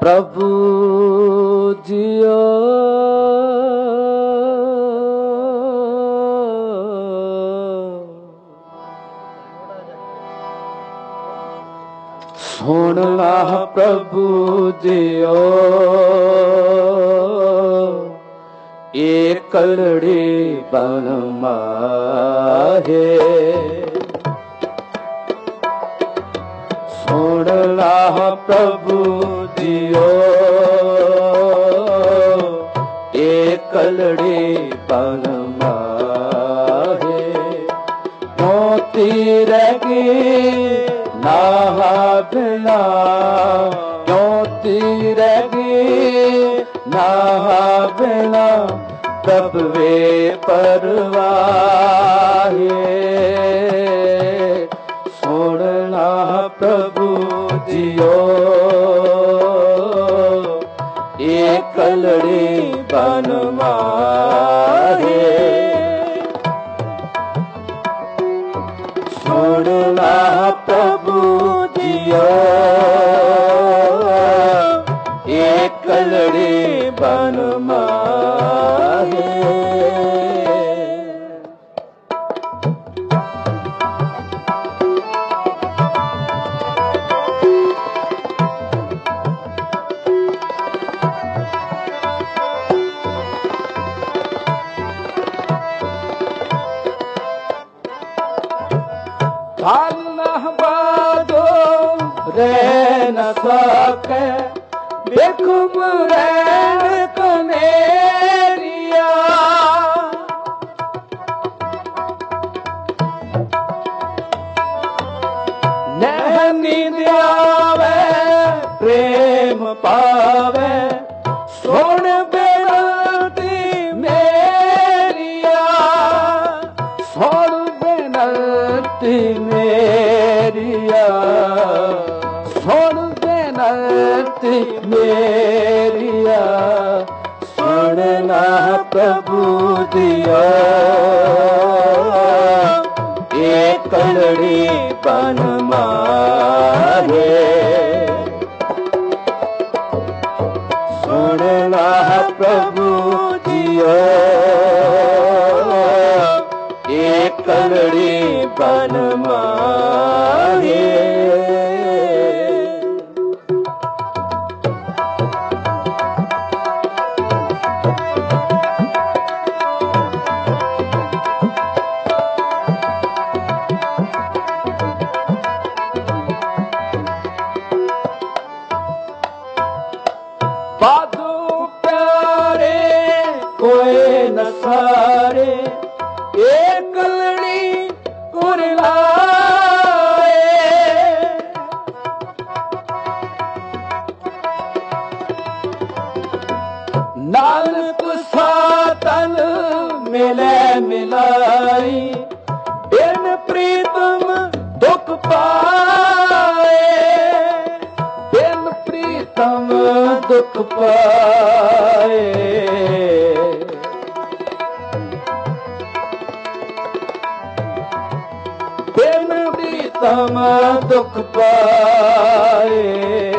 ਪ੍ਰਭੂ ਜੀਓ ਸੁਣ ਲਾ ਪ੍ਰਭੂ ਜੀਓ ਏ ਕਲੜੀ ਬਨ ਮਾਹੇ। ਲਾ ਪ੍ਰਭੂ ਜੀਓ। ਏ ਕਲੜੀ ਬਨ ਮੋਤੀ ਰਹਿ ਗਈ ਨਾ ਬਿਨਾ। ਕਿਉਂ ਰਹਿ ਗਈ ਨਾ ਬਿਨਾ। ਤਬ ਵੇ ਪਰਵਾਹੇ ਏ ਕਲੜੀ ਬਨ ਮਾਹੇ ਸੁਣਨਾ ਪ੍ਰਭੂ ਜੀਓ ਖਾਨਾ ਬਾਦੋ ਰਹਿ ਨ ਸਕੇ। ਵੇਖ ਮੁਰੈਣ ਕਮੇਰੀਆ ਨਹਿ ਨੀਂਦ ਆਵੇ, ਪ੍ਰੇਮ ਪਾਵੇ। ਸੁਣ ਬੇਨਤੀ ਮੇਰੀਆ ਸੁਣ ਬੇਨਤੀ ਮੇਰੀਆ ਸੁਣ ਬੇਨਤੀ ਮੇਰੀਆ ਸੁਣਨਾ ਪ੍ਰਭੂ ਦੀਆ ਏ ਕਲੜੀ ਬਨ ਮਾਹੇ ਬਾਦੂ ਪਿਆਰੇ ਕੋਏ ਨਸਾਰੇ ਏ ਕਲੜੀ ਕੁਰਲਾਏ ਨਾਨਕ ਸਾਤਨ ਮਿਲੇ ਮਿਲਾਈ, ਬਿਨ ਪ੍ਰੀਤਮ ਦੁਖ ਪਾ ਦੁਖ ਪਾਏ ਬਿਨ ਪ੍ਰੀਤਮ ਦੁਖ ਪਾਏ।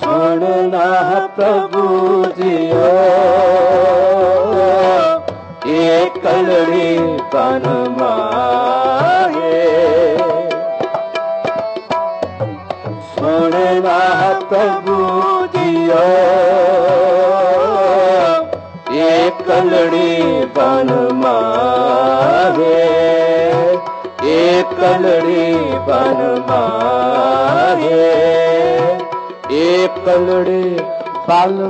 ਸੁਣਨਾ ਪ੍ਰਭੂ ਜੀਓ। ਇਹ ਕਲੜੀ ਬਨ ਮਾਹੇ ਸੁਣਨਾ ਪ੍ਰਭੂ ਜੀਓ। ਏ ਕਲੜੀ ਬਨ ਮਾਹੇ ਏ ਕਲੜੀ ਬਨ ਮਾਹੇ ਏ ਕਲੜੀ ਬਨ